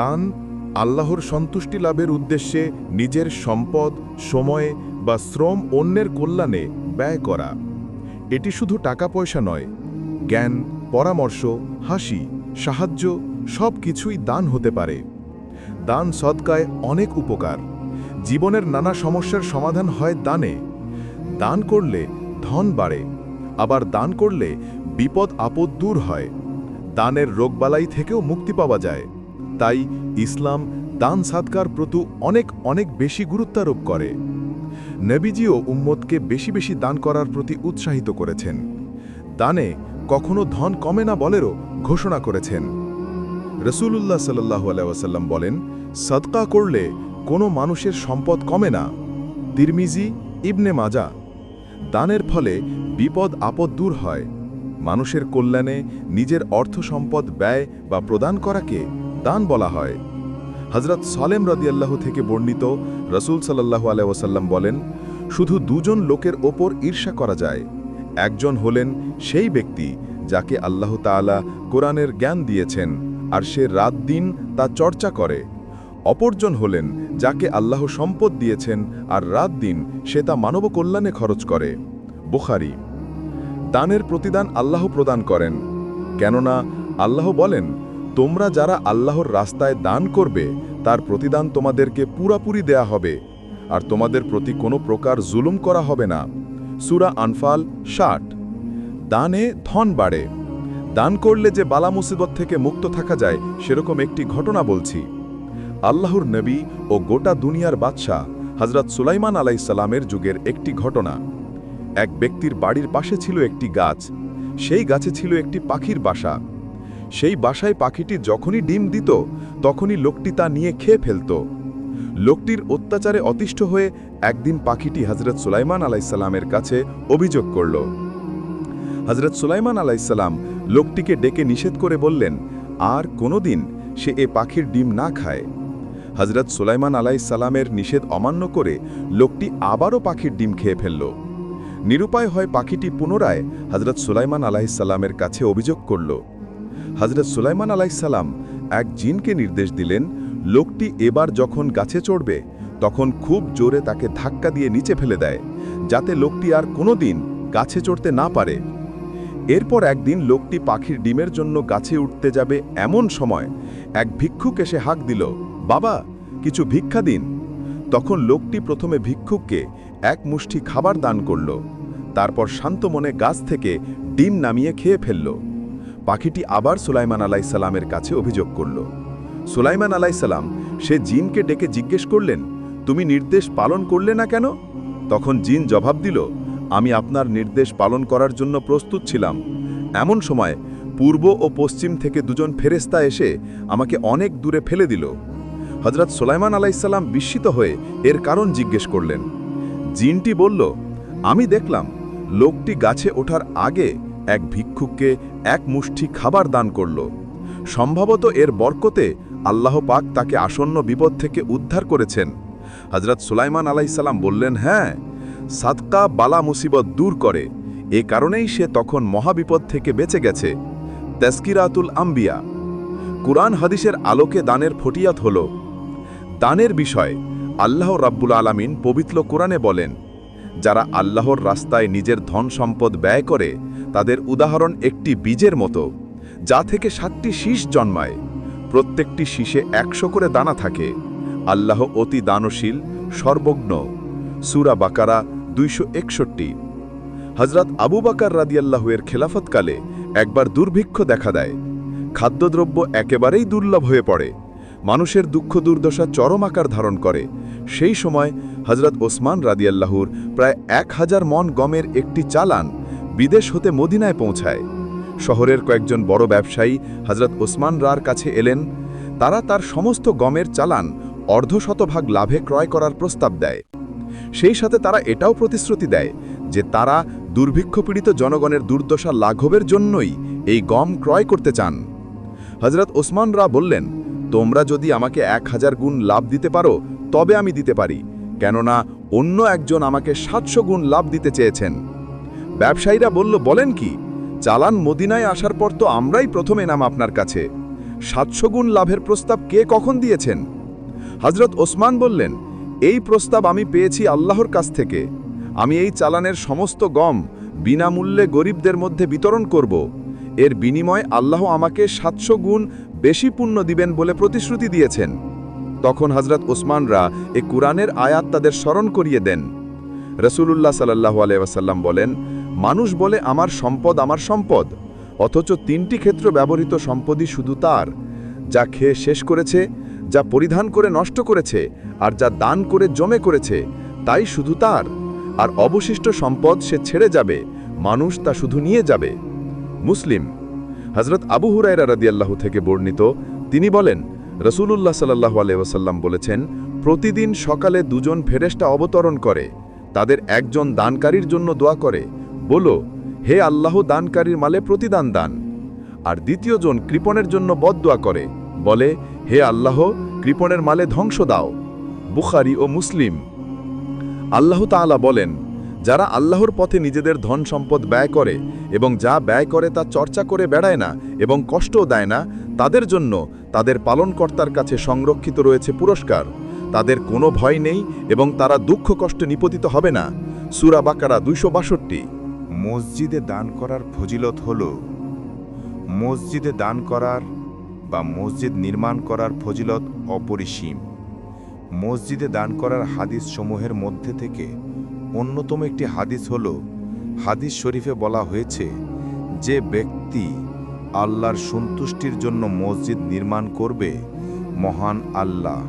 দান আল্লাহর সন্তুষ্টি লাভের উদ্দেশ্যে নিজের সম্পদ, সময় বা শ্রম অন্যের কল্যাণে ব্যয় করা। এটি শুধু টাকা পয়সা নয়, জ্ঞান, পরামর্শ, হাসি, সাহায্য সব কিছুই দান হতে পারে। দান সদকায় অনেক উপকার। জীবনের নানা সমস্যার সমাধান হয় দানে। দান করলে ধন বাড়ে, আবার দান করলে বিপদ আপদ দূর হয়। দানের রোগবালাই থেকেও মুক্তি পাওয়া যায়। তাই ইসলাম দান সাদকার প্রতি অনেক অনেক বেশি গুরুত্বারোপ করে। নবীজিও উম্মতকে বেশি বেশি দান করার প্রতি উৎসাহিত করেছেন। দানে কখনো ধন কমে না বলেরও ঘোষণা করেছেন। রসুলুল্লাহ সাল্লাহ আলাইসাল্লাম বলেন, সদকা করলে কোনো মানুষের সম্পদ কমে না। তিরমিজি, ইবনে মাজা, দানের ফলে বিপদ আপদ দূর হয়। মানুষের কল্যাণে নিজের অর্থ সম্পদ ব্যয় বা প্রদান করাকে দান বলা হয়। হজরত সালেম রদিয়াল্লাহ থেকে বর্ণিত রসুল সাল্লাহু আলাইসাল্লাম বলেন, শুধু দুজন লোকের ওপর ঈর্ষা করা যায়। একজন হলেন সেই ব্যক্তি যাকে আল্লাহ তাআলা কোরআনের জ্ঞান দিয়েছেন আর সে রাত দিন তা চর্চা করে। অপরজন হলেন যাকে আল্লাহ সম্পদ দিয়েছেন আর রাত দিন সে তা মানব কল্যাণে খরচ করে। বুখারি। দানের প্রতিদান আল্লাহ প্রদান করেন। কেননা আল্লাহ বলেন তোমরা যারা আল্লাহর রাস্তায় দান করবে, তার প্রতিদান তোমাদেরকে পুরাপুরি দেয়া হবে। আর তোমাদের প্রতি কোনো প্রকার জুলুম করা হবে না। সুরা আনফাল ষাট। দানে ধন বাড়ে। দান করলে যে বালা মুসিবত থেকে মুক্ত থাকা যায়, সেরকম একটি ঘটনা বলছি। আল্লাহর নবী ও গোটা দুনিয়ার বাদশাহ হজরত সুলাইমান আলাইসাল্লামের যুগের একটি ঘটনা। এক ব্যক্তির বাড়ির পাশে ছিল একটি গাছ। সেই গাছে ছিল একটি পাখির বাসা। সেই বাসায় পাখিটি যখনই ডিম দিত, তখনই লোকটি তা নিয়ে খেয়ে ফেলত। লোকটির অত্যাচারে অতিষ্ঠ হয়ে একদিন পাখিটি হজরত সুলাইমান আলাইসাল্লামের কাছে অভিযোগ করল। হজরত সুলাইমান আলাইসাল্লাম লোকটিকে ডেকে নিষেধ করে বললেন, আর কোনোদিন সে এ পাখির ডিম না খায়। হজরত সুলাইমান আলাইসাল্লামের নিষেধ অমান্য করে লোকটি আবারও পাখির ডিম খেয়ে ফেলল। নিরুপায় হয় পাখিটি পুনরায় হজরত সুলাইমান আলাইসাল্লামের কাছে অভিযোগ করল। হজরত সুলাইমান আলাইসাল্লাম এক জিনকে নির্দেশ দিলেন, লোকটি এবার যখন গাছে চড়বে, তখন খুব জোরে তাকে ধাক্কা দিয়ে নিচে ফেলে দেয়, যাতে লোকটি আর কোনোদিন গাছে চড়তে না পারে। এরপর একদিন লোকটি পাখির ডিমের জন্য গাছে উঠতে যাবে এমন সময় এক ভিক্ষুক এসে হাঁক দিল, বাবা, কিছু ভিক্ষা দিন। তখন লোকটি প্রথমে ভিক্ষুককে এক মুষ্টি খাবার দান করল, তারপর শান্ত মনে গাছ থেকে ডিম নামিয়ে খেয়ে ফেলল। পাখিটি আবার সুলাইমান আলাইসাল্লামের কাছে অভিযোগ করল। সুলাইমান আলাইসাল্লাম সে জিনকে ডেকে জিজ্ঞেস করলেন, তুমি নির্দেশ পালন করলে না কেন? তখন জিন জবাব দিল, আমি আপনার নির্দেশ পালন করার জন্য প্রস্তুত ছিলাম। এমন সময় পূর্ব ও পশ্চিম থেকে দুজন ফেরেস্তা এসে আমাকে অনেক দূরে ফেলে দিল। হজরত সোলাইমান আলাইসাল্লাম বিস্মিত হয়ে এর কারণ জিজ্ঞেস করলেন। জিনটি বলল, আমি দেখলাম লোকটি গাছে ওঠার আগে এক ভিক্ষুককে এক মুষ্টি খাবার দান করল। সম্ভবত এর বরকতে আল্লাহ পাক তাকে আসন্ন বিপদ থেকে উদ্ধার করেছেন। হজরত সুলাইমান আলাইসাল্লাম বললেন হ্যাঁ সাদকা বালা মুসিবত দূর করে। এ কারণেই সে তখন মহাবিপদ থেকে বেঁচে গেছে। তেস্কিরাতুল আম্বিয়া। কুরআন হাদিসের আলোকে দানের ফটিয়াত হল। দানের বিষয় আল্লাহ রাব্বুল আলামিন পবিত্র কোরআনে বলেন, যারা আল্লাহর রাস্তায় নিজের ধন সম্পদ ব্যয় করে তাদের উদাহরণ একটি বীজের মতো, যা থেকে সাতটি শীষ জন্মায়। প্রত্যেকটি শীষে একশো করে দানা থাকে। আল্লাহ অতি দানশীল, সর্বজ্ঞ। সুরা বাকারা দুইশো একষট্টি। হজরত আবু বাকার রাদিয়াল্লাহুয়ের খেলাফতকালে একবার দুর্ভিক্ষ দেখা দেয়। খাদ্যদ্রব্য একেবারেই দুর্লভ হয়ে পড়ে। মানুষের দুঃখ দুর্দশা চরম আকার ধারণ করে। সেই সময় হজরত ওসমান রাদিয়াল্লাহুর প্রায় এক হাজার মন গমের একটি চালান বিদেশ হতে মদিনায় পৌঁছায়। শহরের কয়েকজন বড় ব্যবসায়ী হজরত ওসমান রার কাছে এলেন। তারা তার সমস্ত গমের চালান অর্ধশতভাগ লাভে ক্রয় করার প্রস্তাব দেয়। সেই সাথে তারা এটাও প্রতিশ্রুতি দেয় যে তারা দুর্ভিক্ষপীড়িত জনগণের দুর্দশা লাঘবের জন্যই এই গম ক্রয় করতে চান। হজরত ওসমান রা বললেন, তোমরা যদি আমাকে এক হাজার গুণ লাভ দিতে পারো, তবে আমি দিতে পারি। কেননা অন্য একজন আমাকে সাতশো গুণ লাভ দিতে চেয়েছেন। ব্যবসায়ীরা বলল, বলেন কি, চালান মদিনায় আসার পর তো আমরাই প্রথম এনাম আপনার কাছে। সাতশো গুণ লাভের প্রস্তাব কে কখন দিয়েছেন? হজরত ওসমান বললেন, এই প্রস্তাব আমি পেয়েছি আল্লাহর কাছ থেকে। আমি এই চালানের সমস্ত গম বিনামূল্যে গরিবদের মধ্যে বিতরণ করব। এর বিনিময় আল্লাহ আমাকে সাতশো গুণ বেশি পুণ্য দিবেন বলে প্রতিশ্রুতি দিয়েছেন। তখন হজরত ওসমানরা এ কুরআনের আয়াত তাদের স্মরণ করিয়ে দেন। রসুলুল্লাহ সাল্লাহ আলাইসাল্লাম বলেন মানুষ বলে আমার সম্পদ আমার সম্পদ, অথচ তিনটি ক্ষেত্র ব্যবহৃত সম্পদই শুধু তার, যা খেয়ে শেষ করেছে, যা পরিধান করে নষ্ট করেছে, আর যা দান করে জমে করেছে, তাই শুধু তার, আর অবশিষ্ট সম্পদ সে ছেড়ে যাবে, মানুষ তা শুধু নিয়ে যাবে। মুসলিম হজরত আবু হুরাইরা রাদিয়াল্লাহু থেকে বর্ণিত, তিনি বলেন, রসুলুল্লাহ সাল্লাহ আলাইসাল্লাম বলেছেন, প্রতিদিন সকালে দুজন ফেরেস্টা অবতরণ করে, তাদের একজন দানকারীর জন্য দোয়া করে বলো, হে আল্লাহ দানকারীর মালে প্রতিদান দান। আর দ্বিতীয়জন কৃপণের জন্য বদদোয়া করে, বলে, হে আল্লাহ, কৃপণের মালে ধ্বংস দাও। বুখারি ও মুসলিম। আল্লাহ তাআলা বলেন, যারা আল্লাহর পথে নিজেদের ধন সম্পদ ব্যয় করে এবং যা ব্যয় করে তা চর্চা করে বেড়ায় না এবং কষ্টও দেয় না, তাদের জন্য তাদের পালনকর্তার কাছে সংরক্ষিত রয়েছে পুরস্কার। তাদের কোনো ভয় নেই এবং তারা দুঃখ কষ্টে নিপতিত হবে না। সুরা বাকারা দুইশো বাষট্টি। মসজিদে দান করার ফজিলত হল, মসজিদে দান করার বা মসজিদ নির্মাণ করার ফজিলত অপরিসীম। মসজিদে দান করার হাদিস সমূহের মধ্যে থেকে অন্যতম একটি হাদিস হল, হাদিস শরীফে বলা হয়েছে, যে ব্যক্তি আল্লাহর সন্তুষ্টির জন্য মসজিদ নির্মাণ করবে, মহান আল্লাহ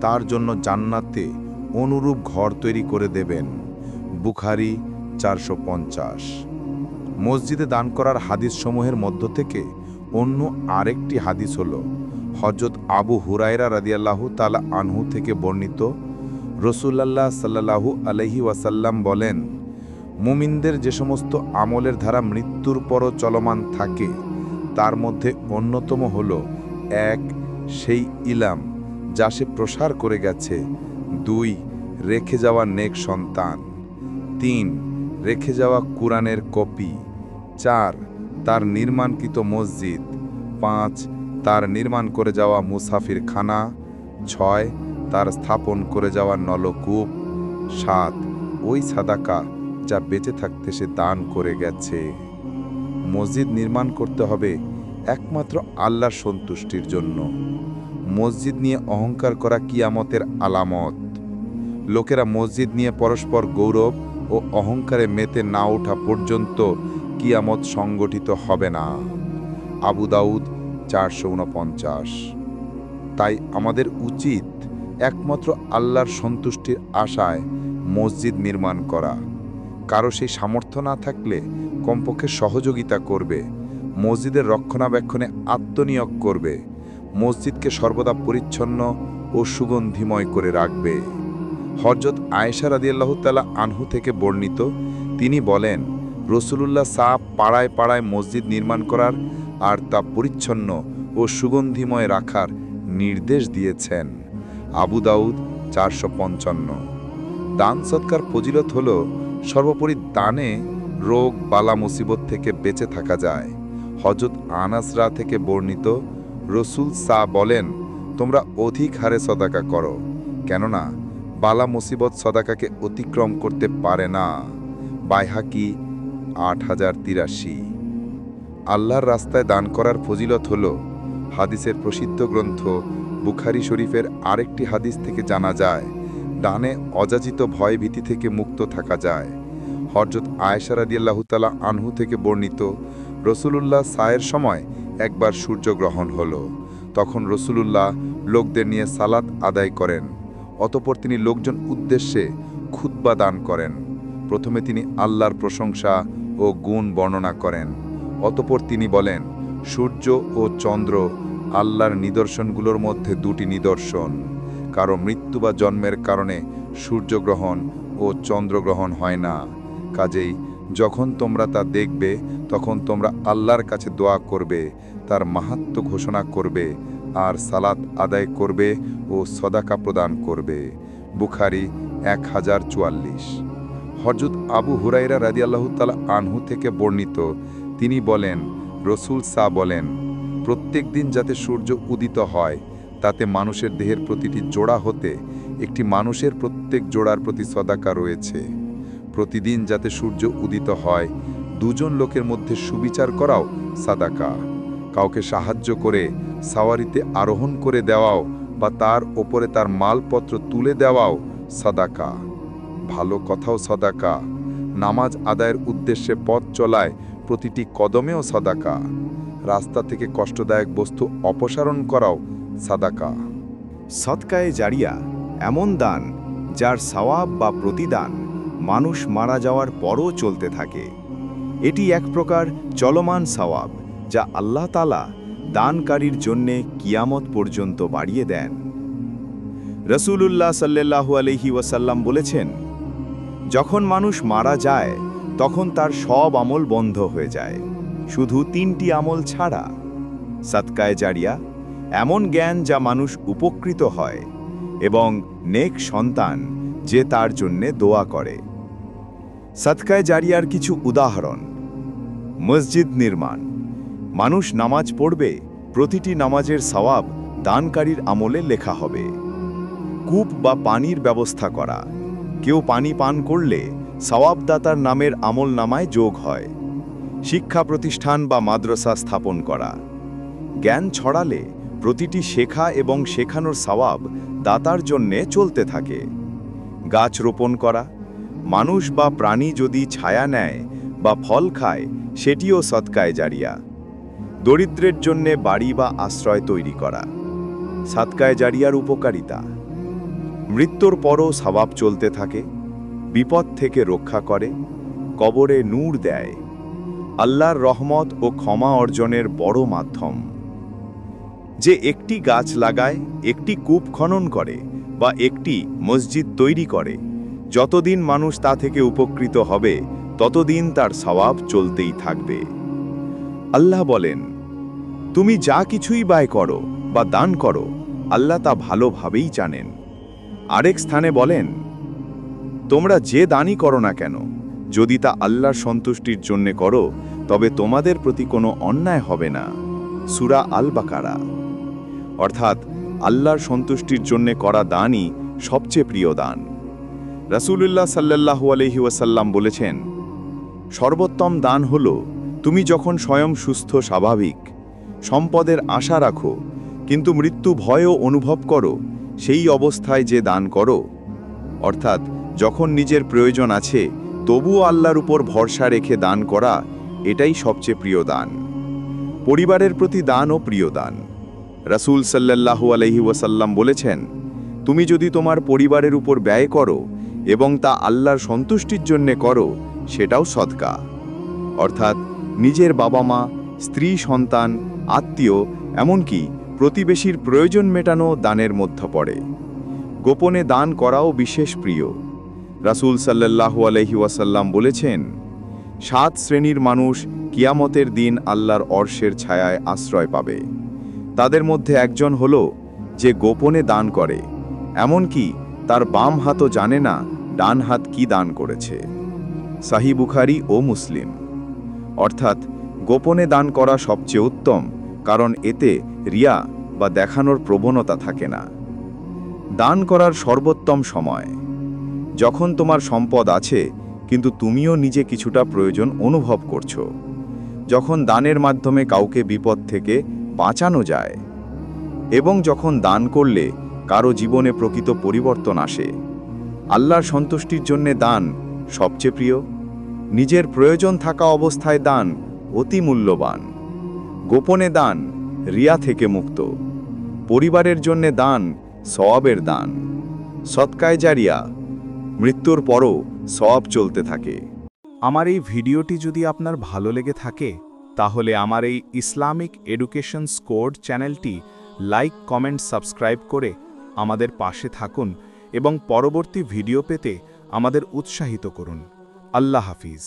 তার জন্য জান্নাতে অনুরূপ ঘর তৈরি করে দেবেন। বুখারি চারশো পঞ্চাশ। মসজিদে দান করার হাদিস সমূহের মধ্য থেকে অন্য আরেকটি হাদিস হল হজরত আবু হুরায়রা রাদিয়াল্লাহু তালা আনহু থেকে বর্ণিত রসুল্লাহ সাল্লাহু আলহি ওয়াসাল্লাম বলেন, মুমিনদের যে সমস্ত আমলের ধারা মৃত্যুর পরও চলমান থাকে, তার মধ্যে অন্যতম হল, এক, সেই ইলাম যা সে প্রসার করে গেছে, দুই, রেখে যাওয়া নেক সন্তান, তিন রেখে যাওয়া কুরআনের কপি। চার, তার নির্মাণকৃত মসজিদ। পাঁচ, তার নির্মাণ করে যাওয়া মুসাফির খানা ছয়, তার স্থাপন করে যাওয়া নলকূপ। সাত, ওই সাদাকা যা বেঁচে থাকতে সে দান করে গেছে। মসজিদ নির্মাণ করতে হবে একমাত্র আল্লাহর সন্তুষ্টির জন্য। মসজিদ নিয়ে অহংকার করা কিয়ামতের আলামত। লোকেরা মসজিদ নিয়ে পরস্পর গৌরব ও অহংকারে মেতে না ওঠা পর্যন্ত কিয়ামত সংগঠিত হবে না। আবু দাউদ চারশো উনপঞ্চাশ। তাই আমাদের উচিত একমাত্র আল্লাহর সন্তুষ্টির আশায় মসজিদ নির্মাণ করা। কারও সেই সামর্থ্য না থাকলে কমপক্ষে সহযোগিতা করবে, মসজিদের রক্ষণাবেক্ষণে আত্মনিয়োগ করবে, মসজিদকে সর্বদা পরিচ্ছন্ন ও সুগন্ধিময় করে রাখবে। হরজত আয়েশা রাদিয়াল্লাহু তাআলা আনহু থেকে বর্ণিত, তিনি বলেন, রসুলুল্লাহ সাহ পাড়ায় পাড়ায় মসজিদ নির্মাণ করার আর তা পরিচ্ছন্ন ও সুগন্ধিময় রাখার নির্দেশ দিয়েছেন। আবু দাউদ চারশো পঞ্চান্ন। দান সৎকার ফজিলত হল, সর্বোপরি দানে রোগ, বালা, মুসিবত থেকে বেঁচে থাকা যায়। হজরত আনাসরা থেকে বর্ণিত, রসুল সা বলেন, তোমরা অধিক হারে সদাকা করো। কেননা বালা মুসিবত সদাকাকে অতিক্রম করতে পারে না। বাইহাকি আট হাজার তিরাশি। আল্লাহর রাস্তায় দান করার ফজিলত হল হাদিসের প্রসিদ্ধ গ্রন্থ বুখারি শরীফের আরেকটি হাদিস থেকে জানা যায় ডানে অযাচিত ভয় ভীতি থেকে মুক্ত থাকা যায়। হরজত আয়েশা রাদিয়াল্লাহু তাআলা আনহু থেকে বর্ণিত, রসুলুল্লাহ সায়ের সময় একবার সূর্যগ্রহণ হল। তখন রসুলুল্লাহ লোকদের নিয়ে সালাত আদায় করেন। অতপর তিনি লোকজন উদ্দেশ্যে খুতবা দান করেন। প্রথমে তিনি আল্লাহর প্রশংসা ও গুণ বর্ণনা করেন। অতপর তিনি বলেন, সূর্য ও চন্দ্র আল্লাহর নিদর্শনগুলোর মধ্যে দুটি নিদর্শন। কারও মৃত্যু বা জন্মের কারণে সূর্যগ্রহণ ও চন্দ্রগ্রহণ হয় না। কাজেই যখন তোমরা তা দেখবে, তখন তোমরা আল্লাহর কাছে দোয়া করবে, তার মাহাত্ম ঘোষণা করবে আর সালাত আদায় করবে ও সদাকা প্রদান করবে। বুখারি এক হাজার চুয়াল্লিশ। হরজুত আবু হুরাইরা রাদিয়াল্লাহু তাআলা আনহু থেকে বর্ণিত, তিনি বলেন, রসুল সা বলেন, প্রত্যেক দিন যাতে সূর্য উদিত হয়, তাতে মানুষের দেহের প্রতিটি জোড়া হতে একটি মানুষের প্রত্যেক জোড়ার প্রতি সদাকা রয়েছে। প্রতিদিন যাতে সূর্য উদিত হয়, দুজন লোকের মধ্যে সুবিচার করাও সাদাকা। কাউকে সাহায্য করে সাওয়ারিতে আরোহণ করে দেওয়াও বা তার ওপরে তার মালপত্র তুলে দেওয়াও সাদাকা। ভালো কথাও সদাকা। নামাজ আদায়ের উদ্দেশ্যে পথ চলায় প্রতিটি কদমেও সদাকা। রাস্তা থেকে কষ্টদায়ক বস্তু অপসারণ করাও সাদাকা। সৎকায়ে জারিয়া এমন দান যার সওয়াব বা প্রতিদান মানুষ মারা যাওয়ার পরও চলতে থাকে। এটি এক প্রকার চলমান সওয়াব যা আল্লাহ তালা দানকারীর জন্যে কিয়ামত পর্যন্ত বাড়িয়ে দেন। রসুলুল্লাহ সাল্লাল্লাহু আলহি ওয়াসাল্লাম বলেছেন, যখন মানুষ মারা যায়, তখন তার সব আমল বন্ধ হয়ে যায়। শুধু তিনটি আমল ছাড়া। সৎকায় জারিয়া, এমন জ্ঞান যা মানুষ উপকৃত হয় এবং নেক সন্তান যে তার জন্যে দোয়া করে। সৎকায় জারিয়ার কিছু উদাহরণ। মসজিদ নির্মাণ। মানুষ নামাজ পড়বে, প্রতিটি নামাজের সওয়াব দানকারীর আমলে লেখা হবে। কূপ বা পানির ব্যবস্থা করা। কেউ পানি পান করলে সওয়াবদাতার নামের আমল নামায় যোগ হয়। শিক্ষা প্রতিষ্ঠান বা মাদ্রাসা স্থাপন করা। জ্ঞান ছড়ালে প্রতিটি শেখা এবং শেখানোর সওয়াব দাতার জন্যে চলতে থাকে। গাছ রোপণ করা। মানুষ বা প্রাণী যদি ছায়া নেয় বা ফল খায়, সেটিও সৎকায় জারিয়া। দরিদ্রের জন্যে বাড়ি বা আশ্রয় তৈরি করা, সাতকায় জারিয়ার উপকারিতা। মৃত্যুর পরও স্বভাব চলতে থাকে, বিপদ থেকে রক্ষা করে, কবরে নূর দেয়। আল্লাহর রহমত ও ক্ষমা অর্জনের বড় মাধ্যম। যে একটি গাছ লাগায়, একটি কূপ খনন করে বা একটি মসজিদ তৈরি করে, যতদিন মানুষ তা থেকে উপকৃত হবে, ততদিন তার স্বভাব চলতেই থাকবে। আল্লাহ বলেন, তুমি যা কিছুই ব্যয় করো বা দান করো, আল্লাহ তা ভালোভাবেই জানেন। আরেক স্থানে বলেন, তোমরা যে দানই করো না কেন, যদি তা আল্লাহর সন্তুষ্টির জন্যে করো, তবে তোমাদের প্রতি কোনো অন্যায় হবে না। সুরা আল বাকারা অর্থাৎ, আল্লাহর সন্তুষ্টির জন্যে করা দানই সবচেয়ে প্রিয় দান। রাসূলুল্লাহ সাল্লাল্লাহু আলহি ওয়াসাল্লাম বলেছেন, সর্বোত্তম দান হল তুমি যখন স্বয়ং সুস্থ, স্বাভাবিক, সম্পদের আশা রাখো, কিন্তু মৃত্যু ভয়ও অনুভব করো, সেই অবস্থায় যে দান করো। অর্থাৎ, যখন নিজের প্রয়োজন আছে, তবুও আল্লাহর উপর ভরসা রেখে দান করা, এটাই সবচেয়ে প্রিয় দান। পরিবারের প্রতি দানও প্রিয় দান। রাসূল সাল্লাল্লাহু আলহি ওয়াসাল্লাম বলেছেন, তুমি যদি তোমার পরিবারের উপর ব্যয় করো এবং তা আল্লাহর সন্তুষ্টির জন্যে করো, সেটাও সদকা। অর্থাৎ নিজের বাবা মা, স্ত্রী, সন্তান, আত্মীয়, এমনকি প্রতিবেশীর প্রয়োজন মেটানো দানের মধ্যে পড়ে। গোপনে দান করাও বিশেষ প্রিয়। রাসূল সাল্লাল্লাহু আলহি ওয়াসাল্লাম বলেছেন, সাত শ্রেণির মানুষ কিয়ামতের দিন আল্লাহর অর্শের ছায়ায় আশ্রয় পাবে। তাদের মধ্যে একজন হল যে গোপনে দান করে, এমনকি তার বাম হাতও জানে না ডান হাত কি দান করেছে। সাহি বুখারি ও মুসলিম। অর্থাৎ গোপনে দান করা সবচেয়ে উত্তম, কারণ এতে রিয়া বা দেখানোর প্রবণতা থাকে না। দান করার সর্বোত্তম সময়। যখন তোমার সম্পদ আছে, কিন্তু তুমিও নিজে কিছুটা প্রয়োজন অনুভব করছ। যখন দানের মাধ্যমে কাউকে বিপদ থেকে বাঁচানো যায়, এবং যখন দান করলে কারও জীবনে প্রকৃত পরিবর্তন আসে, আল্লাহর সন্তুষ্টির জন্যে দান সবচেয়ে প্রিয়। নিজের প্রয়োজন থাকা অবস্থায় দান অতি মূল্যবান। গোপনে দান রিয়া থেকে মুক্ত। পরিবারের জন্যে দান সওয়াবের দান। সৎকায় জারিয়া মৃত্যুর পরও সওয়াব চলতে থাকে। আমার এই ভিডিওটি যদি আপনার ভালো লেগে থাকে, তাহলে আমার এই ইসলামিক এডুকেশন স্কোর চ্যানেলটি লাইক, কমেন্ট, সাবস্ক্রাইব করে আমাদের পাশে থাকুন এবং পরবর্তী ভিডিও পেতে আমাদের উৎসাহিত করুন। আল্লাহ হাফিজ।